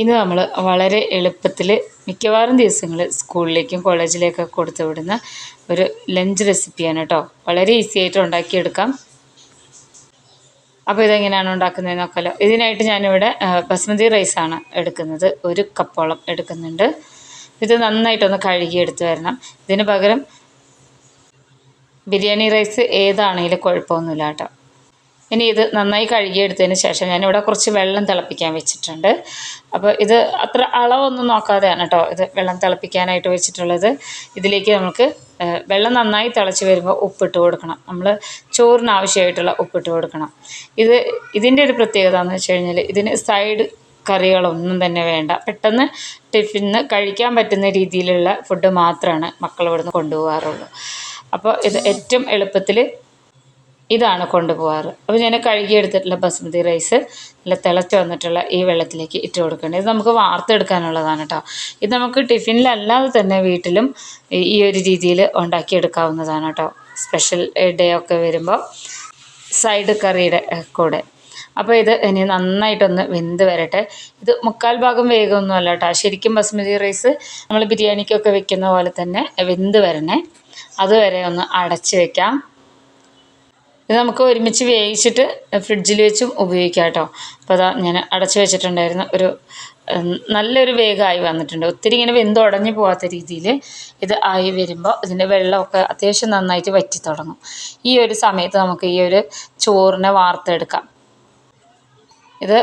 ഇന്ന് നമ്മൾ വളരെ എളുപ്പത്തിൽ മിക്കവാറും ദിവസങ്ങളിൽ സ്കൂളിലേക്കും കോളേജിലേക്കും കൊടുത്തു വിടുന്ന ഒരു ലഞ്ച് റെസിപ്പിയാണ് കേട്ടോ. വളരെ ഈസി ആയിട്ട് ഉണ്ടാക്കിയെടുക്കാം. അപ്പോൾ ഇതെങ്ങനെയാണ് ഉണ്ടാക്കുന്നത് നോക്കാമല്ലോ ഇതിനായിട്ട് ഞാനിവിടെ ബസ്മതി റൈസാണ് എടുക്കുന്നത്. ഒരു കപ്പോളം എടുക്കുന്നുണ്ട്. ഇത് നന്നായിട്ടൊന്ന് കഴുകിയെടുത്ത് വരണം. ഇതിന് പകരം ബിരിയാണി റൈസ് ഏതാണെങ്കിലും കുഴപ്പമൊന്നുമില്ല കേട്ടോ. ഇനി ഇത് നന്നായി കഴുകിയെടുത്തതിന് ശേഷം ഞാനിവിടെ കുറച്ച് വെള്ളം തിളപ്പിക്കാൻ വെച്ചിട്ടുണ്ട്. അപ്പോൾ ഇത് അത്ര അളവൊന്നും നോക്കാതെയാണ് കേട്ടോ ഇത് വെള്ളം തിളപ്പിക്കാനായിട്ട് വെച്ചിട്ടുള്ളത്. ഇതിലേക്ക് നമുക്ക് വെള്ളം നന്നായി തിളച്ച് വരുമ്പോൾ ഉപ്പിട്ട് കൊടുക്കണം. നമ്മൾ ചോറിന് ആവശ്യമായിട്ടുള്ള ഉപ്പിട്ട് കൊടുക്കണം. ഇത് ഇതിന്റെ ഒരു പ്രത്യേകത എന്ന് വെച്ച് കഴിഞ്ഞാൽ ഇതിന് സൈഡ് കറികളൊന്നും തന്നെ വേണ്ട. പെട്ടെന്ന് ടിഫിന്ന് കഴിക്കാൻ പറ്റുന്ന രീതിയിലുള്ള ഫുഡ് മാത്രമാണ് മക്കൾ ഇവിടുന്ന് കൊണ്ടുപോകാറുള്ളൂ. അപ്പോൾ ഇത് ഏറ്റവും എളുപ്പത്തിൽ ഇതാണ് കൊണ്ടുപോകാറ് അപ്പോൾ ഞാൻ കഴുകിയെടുത്തിട്ടുള്ള ബസ്മതി റൈസ് നല്ല തിളച്ച് വന്നിട്ടുള്ള ഈ വെള്ളത്തിലേക്ക് ഇട്ട് കൊടുക്കേണ്ടത് ഇത് നമുക്ക് വാർത്തെടുക്കാനുള്ളതാണ് കേട്ടോ ഇത് നമുക്ക് ടിഫിനിലല്ലാതെ തന്നെ വീട്ടിലും ഈ- ഒരു രീതിയിൽ ഉണ്ടാക്കിയെടുക്കാവുന്നതാണ് കേട്ടോ സ്പെഷ്യൽ ഡേ ഒക്കെ വരുമ്പോൾ സൈഡ് കറിയുടെ കൂടെ. അപ്പോൾ ഇത് ഇനി നന്നായിട്ടൊന്ന് വെന്ത് വരട്ടെ. ഇത് മുക്കാൽ ഭാഗം വേഗമൊന്നും അല്ല കേട്ടോ ശരിക്കും ബസ്മതി റൈസ് നമ്മൾ ബിരിയാണിക്കൊക്കെ വെക്കുന്ന പോലെ തന്നെ വെന്ത് വരണേ. അതുവരെ ഒന്ന് അടച്ച് വെക്കാം. ഇത് നമുക്ക് ഒരുമിച്ച് വേവിച്ചിട്ട് ഫ്രിഡ്ജിൽ വെച്ചും ഉപയോഗിക്കാം കേട്ടോ. അപ്പോൾ അതാ ഞാൻ അടച്ചു വെച്ചിട്ടുണ്ടായിരുന്ന. ഒരു നല്ലൊരു വേഗമായി വന്നിട്ടുണ്ട്. ഒത്തിരി ഇങ്ങനെ വെന്ത് ഉടഞ്ഞു പോകാത്ത രീതിയിൽ ഇത് ആയി വരുമ്പോൾ ഇതിന്റെ വെള്ളമൊക്കെ അത്യാവശ്യം നന്നായിട്ട് വറ്റി തുടങ്ങും. ഈ ഒരു സമയത്ത് നമുക്ക് ഈ ഒരു ചോറിനെ വാർത്തെടുക്കാം ഇത്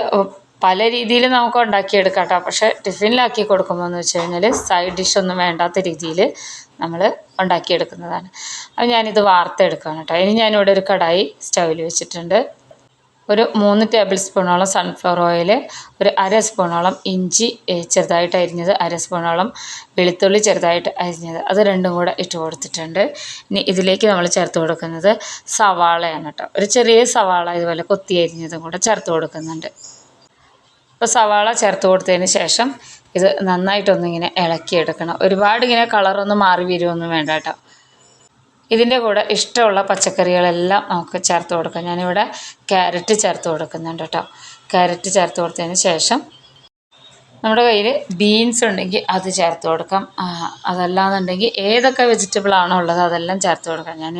പല രീതിയിൽ നമുക്ക് ഉണ്ടാക്കിയെടുക്കാം കേട്ടോ പക്ഷേ ടിഫിനിലാക്കി കൊടുക്കുമ്പോൾ എന്ന് വെച്ച് കഴിഞ്ഞാൽ സൈഡ് ഡിഷ് ഒന്നും വേണ്ടാത്ത രീതിയിൽ നമ്മൾ ഉണ്ടാക്കിയെടുക്കുന്നതാണ്. അപ്പോൾ ഞാനിത് വാർത്തെടുക്കുകയാണ് കേട്ടോ. ഇനി ഞാനിവിടെ ഒരു കടായി സ്റ്റൗവിൽ വെച്ചിട്ടുണ്ട്. ഒരു മൂന്ന് ടേബിൾ സ്പൂണോളം സൺഫ്ലവർ ഓയിൽ ഒരു അര സ്പൂണോളം ഇഞ്ചി ചെറുതായിട്ട് അരിഞ്ഞത് അര സ്പൂണോളം വെളുത്തുള്ളി ചെറുതായിട്ട് അരിഞ്ഞത്. അത് രണ്ടും കൂടെ ഇട്ട് കൊടുത്തിട്ടുണ്ട്. ഇനി ഇതിലേക്ക് നമ്മൾ ചേർത്ത് കൊടുക്കുന്നത് സവാളയാണ് കേട്ടോ. ഒരു ചെറിയ സവാള ഇതുപോലെ കൊത്തി അരിഞ്ഞതും കൂടെ ചേർത്ത് കൊടുക്കുന്നുണ്ട്. അപ്പോൾ സവാള ചേർത്ത് കൊടുത്തതിന് ശേഷം ഇത് നന്നായിട്ടൊന്നിങ്ങനെ ഇളക്കിയെടുക്കണം. ഒരുപാട് ഇങ്ങനെ കളറൊന്നും മാറി വരുമൊന്നും വേണ്ട കേട്ടോ. ഇതിന്റെ കൂടെ ഇഷ്ടമുള്ള പച്ചക്കറികളെല്ലാം നമുക്ക് ചേർത്ത് കൊടുക്കാം. ഞാനിവിടെ ക്യാരറ്റ് ചേർത്ത് കൊടുക്കുന്നുണ്ട് കേട്ടോ. ക്യാരറ്റ് ചേർത്ത് കൊടുത്തതിന് ശേഷം നമ്മുടെ കയ്യിൽ ബീൻസ് ഉണ്ടെങ്കിൽ അത് ചേർത്ത് കൊടുക്കാം. അതല്ലാന്നുണ്ടെങ്കിൽ ഏതൊക്കെ വെജിറ്റബിൾ ആണോ ഉള്ളത് അതെല്ലാം ചേർത്ത് കൊടുക്കാം. ഞാൻ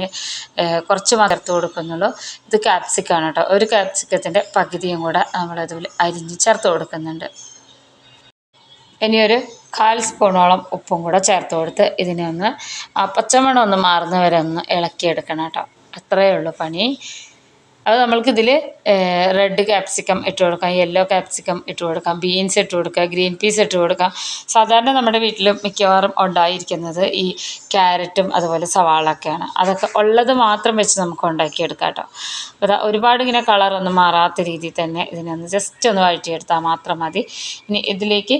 കുറച്ച് മാത്രം ചേർത്ത് കൊടുക്കുന്നുള്ളൂ. ഇത് ക്യാപ്സിക്കാണ് കേട്ടോ. ഒരു ക്യാപ്സിക്കത്തിന്റെ പകുതിയും കൂടെ അതുപോലെ അരിഞ്ഞ് ചേർത്ത് കൊടുക്കുന്നുണ്ട്. ഇനിയൊരു കാൽ സ്പൂണോളം ഉപ്പും കൂടെ ചേർത്ത് കൊടുത്ത് ഇതിനെ ഒന്ന് പച്ചമണം ഒന്ന് മാറുന്ന വരെ ഒന്ന് ഇളക്കിയെടുക്കണം കേട്ടോ. അത്രയേ ഉള്ളൂ പണി. അത് നമ്മൾക്കിതിൽ റെഡ് ക്യാപ്സിക്കം ഇട്ട് കൊടുക്കാം യെല്ലോ ക്യാപ്സിക്കം ഇട്ട് കൊടുക്കാം ബീൻസ് ഇട്ട് കൊടുക്കാം ഗ്രീൻ പീസ് ഇട്ട് കൊടുക്കാം. സാധാരണ നമ്മുടെ വീട്ടിൽ മിക്കവാറും ഉണ്ടായിരിക്കുന്നത് ഈ ക്യാരറ്റും അതുപോലെ സവാളൊക്കെയാണ്. അതൊക്കെ ഉള്ളത് മാത്രം വെച്ച് നമുക്ക് ഉണ്ടാക്കിയെടുക്കാം കേട്ടോ അപ്പോൾ ഒരുപാട് ഇങ്ങനെ കളറൊന്നും മാറാത്ത രീതിയിൽ തന്നെ ഇതിനൊന്ന് ജസ്റ്റ് ഒന്ന് വഴറ്റിയെടുത്താൽ മാത്രം മതി. ഇനി ഇതിലേക്ക്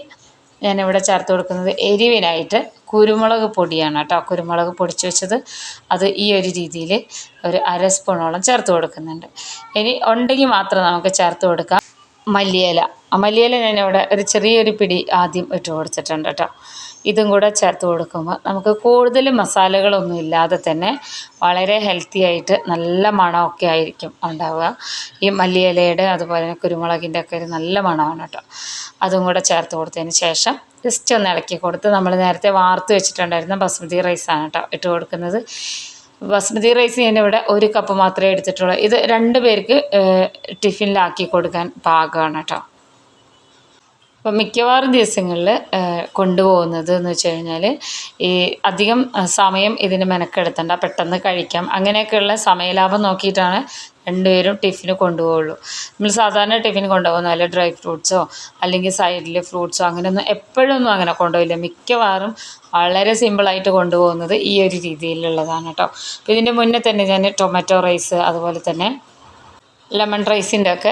ഞാനിവിടെ ചേർത്ത് കൊടുക്കുന്നത് എരിവിനായിട്ട് കുരുമുളക് പൊടിയാണ് കേട്ടോ. കുരുമുളക് പൊടിച്ച് വെച്ചത് അത് ഈ ഒരു രീതിയിൽ ഒരു അര സ്പൂണോളം ചേർത്ത് കൊടുക്കുന്നുണ്ട്. ഇനി ഉണ്ടെങ്കിൽ മാത്രം നമുക്ക് ചേർത്ത് കൊടുക്കാം. മല്ലിയില. മല്ലിയില ഞാനിവിടെ ഒരു ചെറിയൊരു പിടി ആദ്യം ഇട്ട് കൊടുത്തിട്ടുണ്ട് കേട്ടോ. ഇതും കൂടെ ചേർത്ത് കൊടുക്കുമ്പോൾ നമുക്ക് കൂടുതൽ മസാലകളൊന്നും ഇല്ലാതെ തന്നെ വളരെ ഹെൽത്തി ആയിട്ട് നല്ല മണമൊക്കെ ആയിരിക്കും ഉണ്ടാവുക. ഈ മല്ലിയിലയുടെ അതുപോലെ തന്നെ കുരുമുളകിന്റെ ഒക്കെ ഒരു നല്ല മണമാണ് കേട്ടോ. അതും കൂടെ ചേർത്ത് കൊടുത്തതിന് ശേഷം ജസ്റ്റ് ഒന്ന് ഇളക്കി കൊടുത്ത് നമ്മൾ നേരത്തെ വാർത്ത് വെച്ചിട്ടുണ്ടായിരുന്ന ബസ്മതി റൈസാണ് കേട്ടോ ഇട്ട് കൊടുക്കുന്നത്. ബസ്മതി റൈസ് ഞാനിവിടെ ഒരു കപ്പ് മാത്രമേ എടുത്തിട്ടുള്ളൂ. ഇത് രണ്ട് പേർക്ക് ടിഫിനിലാക്കി കൊടുക്കാൻ പാകമാണ് കേട്ടോ. അപ്പം മിക്കവാറും ദിവസങ്ങളിൽ കൊണ്ടുപോകുന്നത് എന്ന് വെച്ച് കഴിഞ്ഞാൽ ഈ അധികം സമയം ഇതിന് മെനക്കെടുത്തണ്ട പെട്ടെന്ന് കഴിക്കാം അങ്ങനെയൊക്കെയുള്ള സമയലാഭം നോക്കിയിട്ടാണ് രണ്ടുപേരും ടിഫിന് കൊണ്ടുപോകുള്ളൂ നമ്മൾ സാധാരണ ടിഫിന് കൊണ്ടുപോകുന്ന അല്ലെങ്കിൽ ഡ്രൈ ഫ്രൂട്ട്സോ അല്ലെങ്കിൽ സൈഡിൽ ഫ്രൂട്ട്സോ അങ്ങനെയൊന്നും എപ്പോഴൊന്നും അങ്ങനെ കൊണ്ടുപോയില്ല മിക്കവാറും വളരെ സിമ്പിളായിട്ട് കൊണ്ടുപോകുന്നത് ഈ ഒരു രീതിയിലുള്ളതാണ് കേട്ടോ. അപ്പോൾ ഇതിന്റെ മുന്നേ തന്നെ ഞാൻ ടൊമാറ്റോ റൈസ് അതുപോലെ തന്നെ ലെമൺ റൈസിന്റെ ഒക്കെ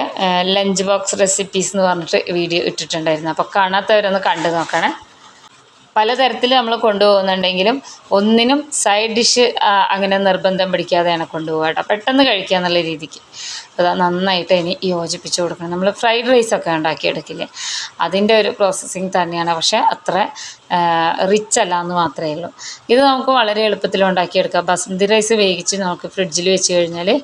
ലഞ്ച് ബോക്സ് റെസിപ്പീസ് എന്ന് പറഞ്ഞിട്ട് വീഡിയോ ഇട്ടിട്ടുണ്ടായിരുന്നു. അപ്പോൾ കാണാത്തവരൊന്ന് കണ്ടു നോക്കണേ. പലതരത്തിൽ നമ്മൾ കൊണ്ടുപോകുന്നുണ്ടെങ്കിലും ഒന്നിനും സൈഡ് ഡിഷ് അങ്ങനെ നിർബന്ധം പിടിക്കാതെയാണ് കൊണ്ടുപോകുക കേട്ടോ. പെട്ടെന്ന് കഴിക്കുക എന്നുള്ള രീതിക്ക്. അതാ നന്നായിട്ട് ഇനി യോജിപ്പിച്ച് കൊടുക്കണം. നമ്മൾ ഫ്രൈഡ് റൈസൊക്കെ ഉണ്ടാക്കിയെടുക്കില്ലേ? അതിന്റെ ഒരു പ്രോസസ്സിങ് തന്നെയാണ്. പക്ഷേ അത്ര റിച്ച് അല്ല എന്ന് മാത്രമേ ഉള്ളൂ. ഇത് നമുക്ക് വളരെ എളുപ്പത്തിൽ ഉണ്ടാക്കിയെടുക്കാം. ബസ്മതി റൈസ് വേവിച്ച് നമുക്ക് ഫ്രിഡ്ജിൽ വെച്ച് കഴിഞ്ഞാൽ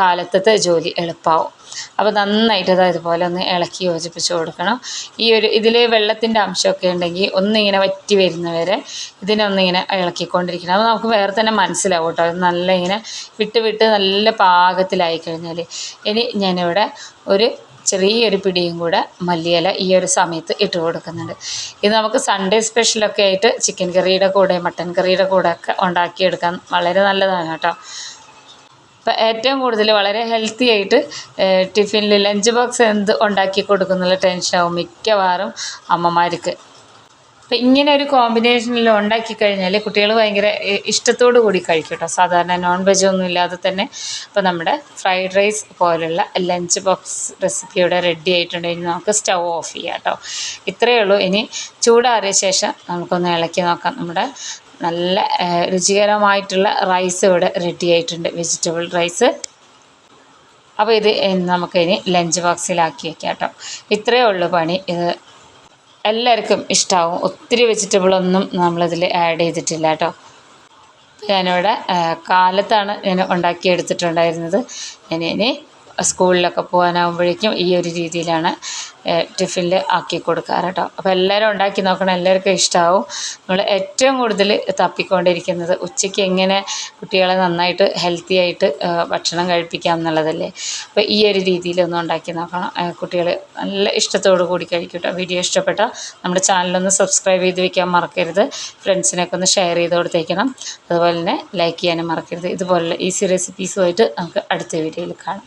കാലത്തത്തെ ജോലി എളുപ്പമാവും അപ്പോൾ നന്നായിട്ട് അത് ഇതുപോലെ ഒന്ന് ഇളക്കി യോജിപ്പിച്ച് കൊടുക്കണം. ഈ ഒരു ഇതിൽ വെള്ളത്തിന്റെ അംശമൊക്കെ ഉണ്ടെങ്കിൽ ഒന്നിങ്ങനെ വറ്റി വരുന്നവരെ ഇതിനെ ഒന്നിങ്ങനെ ഇളക്കിക്കൊണ്ടിരിക്കണം. അപ്പോൾ നമുക്ക് വേറെ തന്നെ മനസ്സിലാവും കേട്ടോ അത് നല്ല ഇങ്ങനെ വിട്ട് വിട്ട് നല്ല പാകത്തിലായി കഴിഞ്ഞാൽ ഇനി ഞാനിവിടെ ഒരു ചെറിയൊരു പിടിയും കൂടെ മല്ലിയില ഈ ഒരു സമയത്ത് ഇട്ട് കൊടുക്കുന്നുണ്ട്. ഇത് നമുക്ക് സൺഡേ സ്പെഷ്യലൊക്കെ ആയിട്ട് ചിക്കൻ കറിയുടെ കൂടെ മട്ടൻ കറിയുടെ കൂടെ ഒക്കെ ഉണ്ടാക്കിയെടുക്കാൻ വളരെ നല്ലതാണ് കേട്ടോ. അപ്പോൾ ഏറ്റവും കൂടുതൽ വളരെ ഹെൽത്തി ആയിട്ട് ടിഫിനിൽ ലഞ്ച് ബോക്സ് എന്ത് ഉണ്ടാക്കി കൊടുക്കുന്നുള്ള ടെൻഷനാവും മിക്കവാറും അമ്മമാർക്ക്. അപ്പം ഇങ്ങനെ ഒരു കോമ്പിനേഷനിൽ ഉണ്ടാക്കി കഴിഞ്ഞാൽ കുട്ടികൾ ഭയങ്കര ഇഷ്ടത്തോടു കൂടി കഴിക്കും കേട്ടോ സാധാരണ നോൺ വെജ് ഒന്നും ഇല്ലാതെ തന്നെ. അപ്പോൾ നമ്മുടെ ഫ്രൈഡ് റൈസ് പോലുള്ള ലഞ്ച് ബോക്സ് റെസിപ്പി ഇവിടെ റെഡി ആയിട്ടുണ്ട്. ഇനി നമുക്ക് സ്റ്റൗ ഓഫ് ചെയ്യാം കേട്ടോ ഇത്രയേ ഉള്ളൂ. ഇനി ചൂടാറിയ ശേഷം നമുക്കൊന്ന് ഇളക്കി നോക്കാം. നമ്മുടെ നല്ല രുചികരമായിട്ടുള്ള റൈസ് ഇവിടെ റെഡി ആയിട്ടുണ്ട്. വെജിറ്റബിൾ റൈസ് അപ്പോൾ ഇത് നമുക്കിനി ലഞ്ച് ബോക്സിലാക്കി വെക്കാം കേട്ടോ ഇത്രയേ ഉള്ളൂ പണി. ഇത് എല്ലാവർക്കും ഇഷ്ടമാവും ഒത്തിരി വെജിറ്റബിളൊന്നും നമ്മളിതിൽ ആഡ് ചെയ്തിട്ടില്ല കേട്ടോ. ഞാനിവിടെ കാലത്താണ് ഞാൻ ഉണ്ടാക്കിയെടുത്തിട്ടുണ്ടായിരുന്നത്. ഞാൻ ഇനി സ്കൂളിലൊക്കെ പോകാനാകുമ്പോഴേക്കും ഈ ഒരു രീതിയിലാണ് ടിഫിനിൽ ആക്കി കൊടുക്കാറ് കേട്ടോ അപ്പോൾ എല്ലാവരും ഉണ്ടാക്കി നോക്കണം എല്ലാവർക്കും ഇഷ്ടമാവും നമ്മൾ ഏറ്റവും കൂടുതൽ തപ്പിക്കൊണ്ടിരിക്കുന്നത് ഉച്ചയ്ക്ക് എങ്ങനെ കുട്ടികളെ നന്നായിട്ട് ഹെൽത്തി ആയിട്ട് ഭക്ഷണം കഴിപ്പിക്കാം എന്നുള്ളതല്ലേ? അപ്പോൾ ഈ ഒരു രീതിയിലൊന്ന് ഉണ്ടാക്കി നോക്കണം. കുട്ടികൾ നല്ല ഇഷ്ടത്തോടു കൂടി കഴിക്കും കേട്ടോ വീഡിയോ ഇഷ്ടപ്പെട്ടാൽ നമ്മുടെ ചാനലൊന്ന് സബ്സ്ക്രൈബ് ചെയ്ത് വെക്കാൻ മറക്കരുത്. ഫ്രണ്ട്സിനൊക്കെ ഒന്ന് ഷെയർ ചെയ്ത് കൊടുത്തേക്കണം. അതുപോലെ തന്നെ ലൈക്ക് ചെയ്യാനും മറക്കരുത്. ഇതുപോലുള്ള ഈസി റെസിപ്പീസുമായിട്ട് നമുക്ക് അടുത്ത വീഡിയോയിൽ കാണാം.